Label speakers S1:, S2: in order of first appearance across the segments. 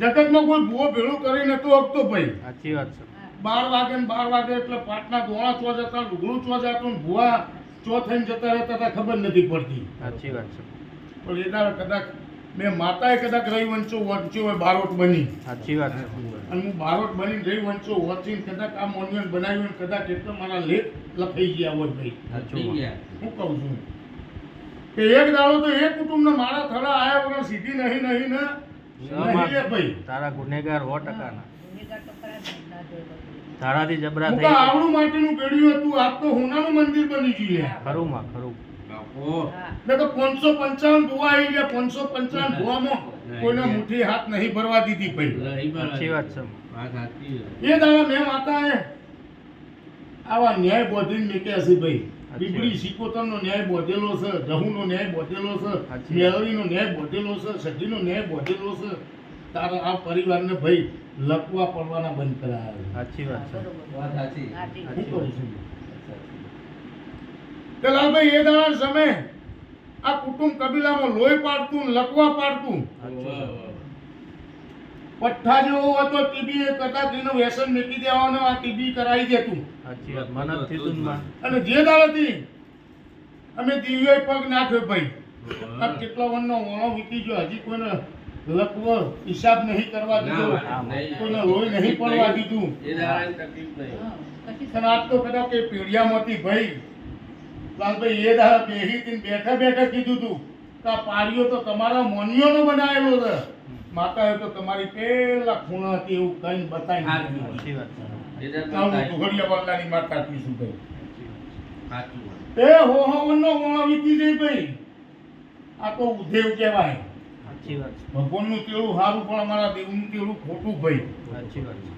S1: જગતમાં કોઈ ભૂવો ભેળું કરી નતો હકતો ભાઈ.
S2: સાચી વાત છે.
S1: બાર વાગે ને બાર વાગે એટલે પાટના દોણા ચો જતા લુગડું ચો જતું ને ભૂવા ચો થઈને જતા રહેતા હતા ખબર નથી પડતી.
S2: સાચી વાત છે.
S1: પણ એ દાડે કદાચ મેં માતાએ કદાચ રહી વંચો વંચ્યો હોય બારોટ બની.
S2: સાચી વાત છે.
S1: અને હું બારોટ બની રહી વંચો વંચીને કદાચ આ મોન્યુમેન્ટ બનાવ્યું કદાચ એટલે મારા લેખ લખાઈ ગયા હોય ભાઈ.
S2: સાચું
S1: હું કહું છું. કે એક દાડો તો એ કુટુંબ ને મારા થડા આયા વગર સીધી નહીં નહીં ને
S2: તારા ગુનેગાર સો ટકાના. તારાથી જબરા થઈ ગયા.
S1: આવડું માટેનું પેઢ્યું હતું. આજ તો હોનાનું મંદિર બની ગયું છે.
S2: ખરું માં ખરું.
S1: ને તો પાંચસો પંચાવન ભુવા આવી ગયા. પાંચસો પંચાવન ભુવામાં કોઈને મુઠ્ઠી હાથ નહીં ભરવા દીધી ભાઈ.
S2: સાચી વાત છે.
S1: એ દાડા મેં માતા આવા ન્યાય બોધીને મૂક્યા છે ભાઈ. બીબડી સિકોતરનો ન્યાય બોધેલો છે જહુનો ન્યાય બોધેલો છે. મેળવીનો ન્યાય બોધેલો છે સજીનો ન્યાય બોધેલો છે. તારા આ પરિવારને ભાઈ લખવા પડવાના બંધ કરાયા
S2: સાચી વાત છે.
S1: વાત સાચી. કે લાલભાઈ એ દાડા સમય આ કુટુંબ કબીલામાં લોહી પાડતું લકવા પાડતું. પઠ્ઠા જેવો હતો ટીબી એ કદાચ તેનું વ્યસન મૂકી દેવાનું આ ટીબી કરાવી દેતું અને જે દાડેથી અમે દિવ્ય પગ નાખ્યો ભાઈ. આ કેટલા વનનો વણો વીતી ગયો હજી કોઈને લકવો હિસાબ નહીં કરવા દીધો. કોઈને લોહી નહીં પડવા દીધું. અને આજ તો કદાચ કે પીડિયામાંથી ભાઈ લાલભાઈ એ દાડા બેહી બેઠા બેઠા કીધું તું કે આ પાડીઓ તો તમારા મોનિયોનો બનાવેલો છે. માતાએ તો તમારી પેલા ખૂણા હતી એવું કઈ બતાવી માતા
S2: વાત.
S1: તે હો વનનો વણો વીતી જઈ ભાઈ. આ તો ઉધેવ કહેવાય.
S2: સાચી વાત
S1: ભગવાનનું તેડું સારું પણ અમારા દેવનું તેડું ખોટું ભાઈ.
S2: સાચી વાત છે.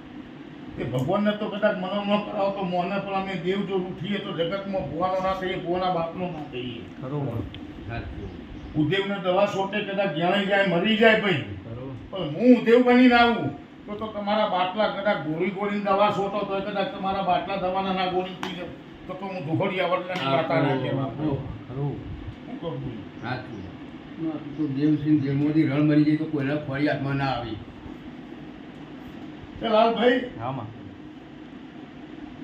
S1: કે ભગવાનને તો કદાચ મનો ન કરાવો તો મોને પણ અમે દેવ જો ઉઠીએ તો જગતમાં ભુવાનો ના થઈએ ભુવાના બાપનો ના થઈએ.
S2: ખરું. માં.
S1: દવા સોટે કદાચ જ્યાં જાય મરી જાય ભાઈ. હું દેવ બનીને આવું તો તો તમારા બાટલા કદાચ ગોળી ગોળીને દવા શોધો તો કદાચ તમારા બાટલા દવાના ના ગોળી પી જાવ તો તો હું દુહડી આવડલાની વાતા ના કહેવા
S2: ખરું
S1: હું કરું છું.
S3: તો દેવસિંહ જેલમાંથી રણ મરી જાય તો કોઈના ફરી હાથમાં ના આવી.
S1: લાલભાઈ
S2: હા માં.